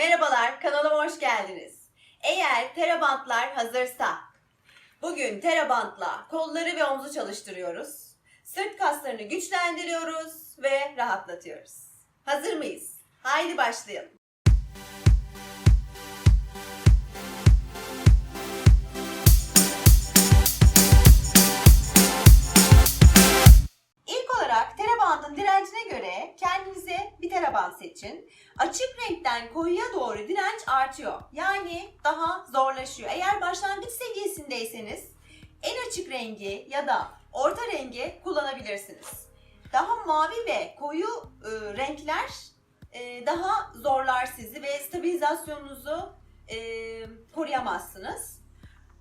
Merhabalar, kanalıma hoş geldiniz. Eğer terabantlar hazırsa, bugün terabantla kolları ve omzu çalıştırıyoruz. Sırt kaslarını güçlendiriyoruz ve rahatlatıyoruz. Hazır mıyız? Haydi başlayalım. Başlangıç seviyesindeyseniz en açık rengi ya da orta rengi kullanabilirsiniz. Daha mavi ve koyu e, renkler e, daha zorlar sizi ve stabilizasyonunuzu e, koruyamazsınız.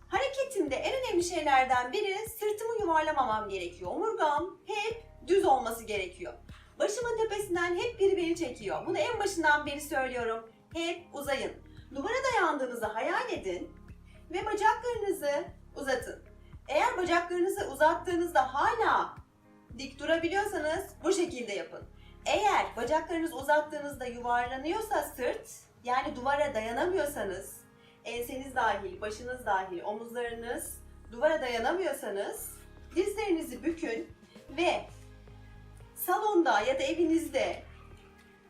Hareketimde en önemli şeylerden biri sırtımı yuvarlamamam gerekiyor. Omurgam hep düz olması gerekiyor. Başımın tepesinden hep biri beni çekiyor. Bunu en başından beri söylüyorum. Hep uzayın. Duvara dayandığınızı hayal edin ve bacaklarınızı uzatın. Eğer bacaklarınızı uzattığınızda hala dik durabiliyorsanız bu şekilde yapın. Eğer bacaklarınızı uzattığınızda yuvarlanıyorsa sırt, yani duvara dayanamıyorsanız, enseniz dahil, başınız dahil, omuzlarınız duvara dayanamıyorsanız dizlerinizi bükün ve salonda ya da evinizde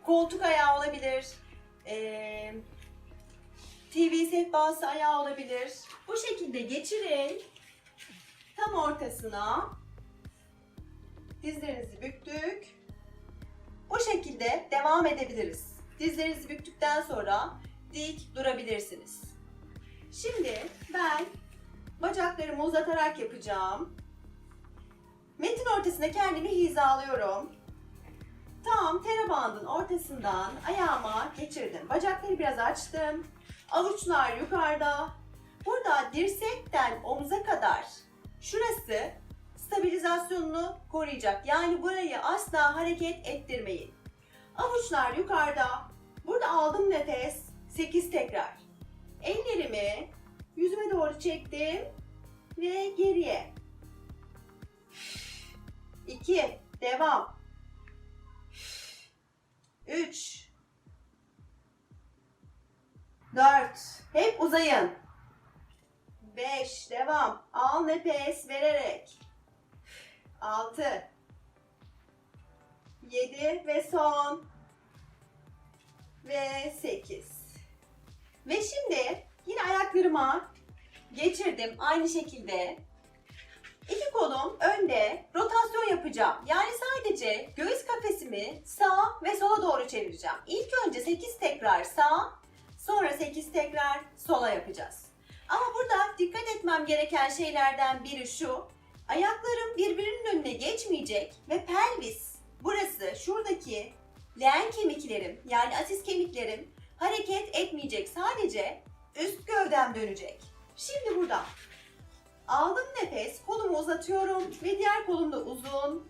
koltuk ayağı olabilir, eee, TV sehpası ayağı olabilir. Bu şekilde geçirin. Tam ortasına dizlerinizi büktük. Bu şekilde devam edebiliriz. Dizlerinizi büktükten sonra dik durabilirsiniz. Şimdi ben bacaklarımı uzatarak yapacağım. Metin ortasına kendimi hizalıyorum. Tam terabandın ortasından ayağıma geçirdim. Bacakları biraz açtım. Avuçlar yukarıda. Burada dirsekten omuza kadar şurası stabilizasyonunu koruyacak. Yani burayı asla hareket ettirmeyin. Avuçlar yukarıda. Burada aldım nefes. 8 tekrar. Ellerimi yüzüme doğru çektim ve geriye. 2 devam. 3 4 hep uzayın. 5 devam. Al nefes vererek. 6 7 ve son ve 8 ve şimdi yine ayaklarıma geçirdim aynı şekilde İki kolum önde rotasyon yapacağım. Yani sadece göğüs kafesimi sağa ve sola doğru çevireceğim. İlk önce 8 tekrar sağ, sonra 8 tekrar sola yapacağız. Ama burada dikkat etmem gereken şeylerden biri şu. Ayaklarım birbirinin önüne geçmeyecek ve pelvis burası şuradaki leğen kemiklerim yani asis kemiklerim hareket etmeyecek. Sadece üst gövdem dönecek. Şimdi burada aldım nefes, kolumu uzatıyorum ve diğer kolum da uzun.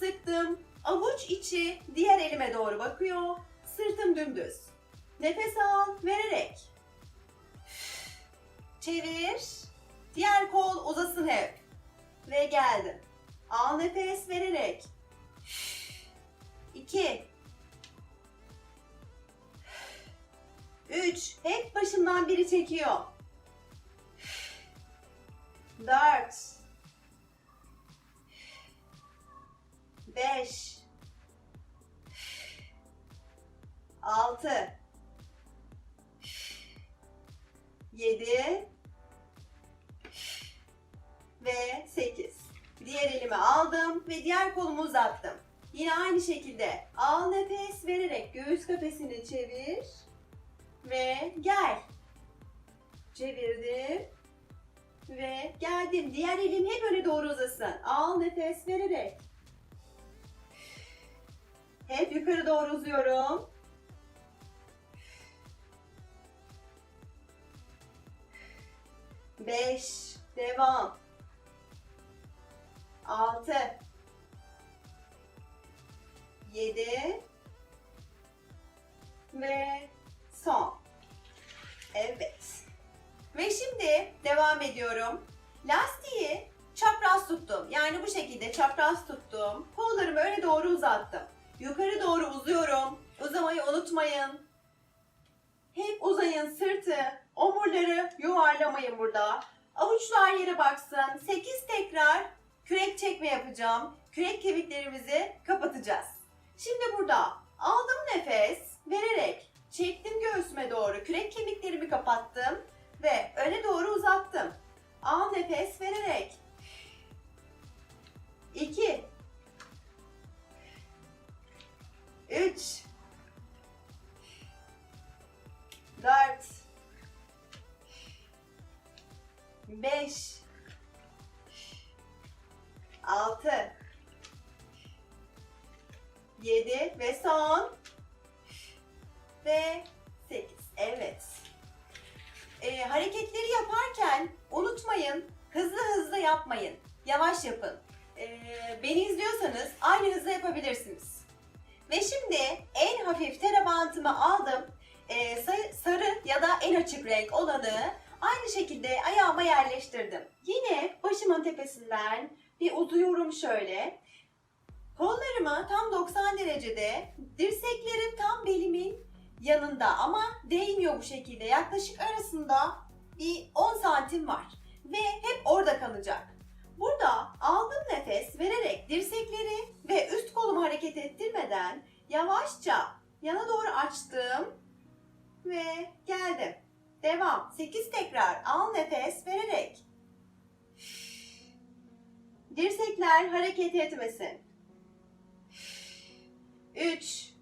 Sıktım. Avuç içi diğer elime doğru bakıyor. Sırtım dümdüz. Nefes al vererek. Çevir. Diğer kol uzasın hep. Ve geldim. Al nefes vererek. 2 3 Hep başından biri çekiyor. 4 5 6 7 ve 8. Diğer elimi aldım ve diğer kolumu uzattım. Yine aynı şekilde al nefes vererek göğüs kafesini çevir ve gel. Çevirdim ve geldim. Diğer elim hep öne doğru uzasın. Al nefes vererek. Hep yukarı doğru uzuyorum. Beş. Devam. Altı. Yedi. Ve son. Evet. Ve şimdi devam ediyorum. Lastiği çapraz tuttum. Yani bu şekilde çapraz tuttum. Kollarımı öne doğru uzattım. Yukarı doğru uzuyorum. Uzamayı unutmayın. unutmayın sırtı, omurları yuvarlamayın burada. Avuçlar yere baksın. 8 tekrar kürek çekme yapacağım. Kürek kemiklerimizi kapatacağız. Şimdi burada aldım nefes vererek çektim göğsüme doğru. Kürek kemiklerimi kapattım ve öne doğru uzattım. Al nefes vererek. 7 ve son ve 8. Evet. Ee, hareketleri yaparken unutmayın hızlı hızlı yapmayın. Yavaş yapın. Ee, beni izliyorsanız aynı hızla yapabilirsiniz. Ve şimdi en hafif terabantımı aldım. Ee, sa- sarı ya da en açık renk olanı aynı şekilde ayağıma yerleştirdim. Yine başımın tepesinden bir uzuyorum şöyle. Kollarımı tam 90 derecede, dirseklerim tam belimin yanında ama değmiyor bu şekilde. Yaklaşık arasında bir 10 santim var ve hep orada kalacak. Burada aldım nefes vererek dirsekleri ve üst kolumu hareket ettirmeden yavaşça yana doğru açtım ve geldim. Devam. 8 tekrar al nefes vererek. Dirsekler hareket etmesin. 3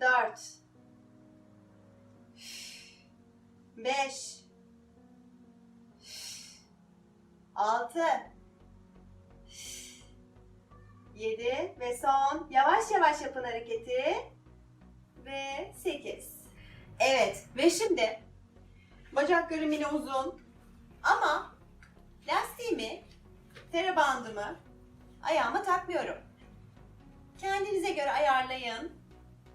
4 5 6 7 ve son. Yavaş yavaş yapın hareketi. Ve 8 evet ve şimdi bacaklarım yine uzun. Ama lastiğimi terabandımı ayağıma takmıyorum kendinize göre ayarlayın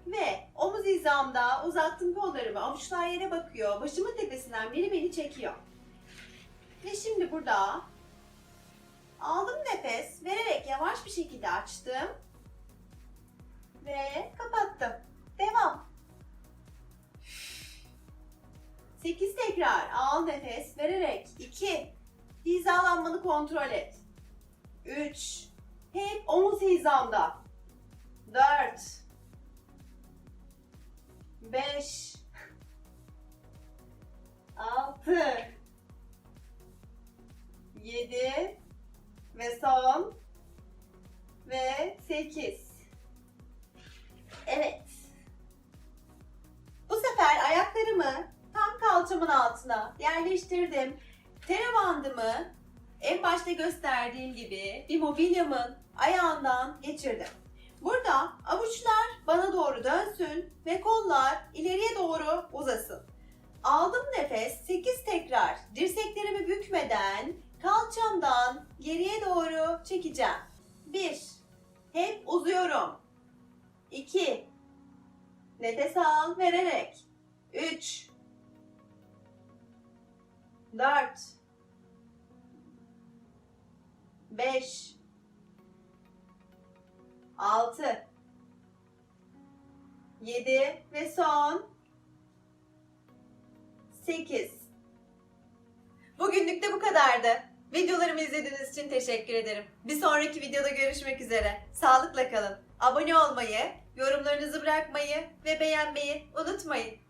ve omuz hizamda uzattım kollarımı avuçlar yere bakıyor başımın tepesinden biri beni çekiyor ve şimdi burada aldım nefes vererek yavaş bir şekilde açtım ve kapattım. Devam. 8 tekrar al nefes vererek 2 hizalanmanı kontrol et. 3 hep omuz hizamda. 4 5 6 7 ve son ve 8. Evet. Bu sefer ayaklarımı tam kalçamın altına yerleştirdim. Terabandımı en başta gösterdiğim gibi bir mobilyamın ayağından geçirdim. Burada avuçlar bana doğru dönsün ve kollar ileriye doğru uzasın. Aldım nefes 8 tekrar dirseklerimi bükmeden kalçamdan geriye doğru çekeceğim. 1 hep uzuyorum. 2 nefes al vererek. 3 4 5 6 7 ve son 8 Bugünlük de bu kadardı. Videolarımı izlediğiniz için teşekkür ederim. Bir sonraki videoda görüşmek üzere. Sağlıkla kalın. Abone olmayı, yorumlarınızı bırakmayı ve beğenmeyi unutmayın.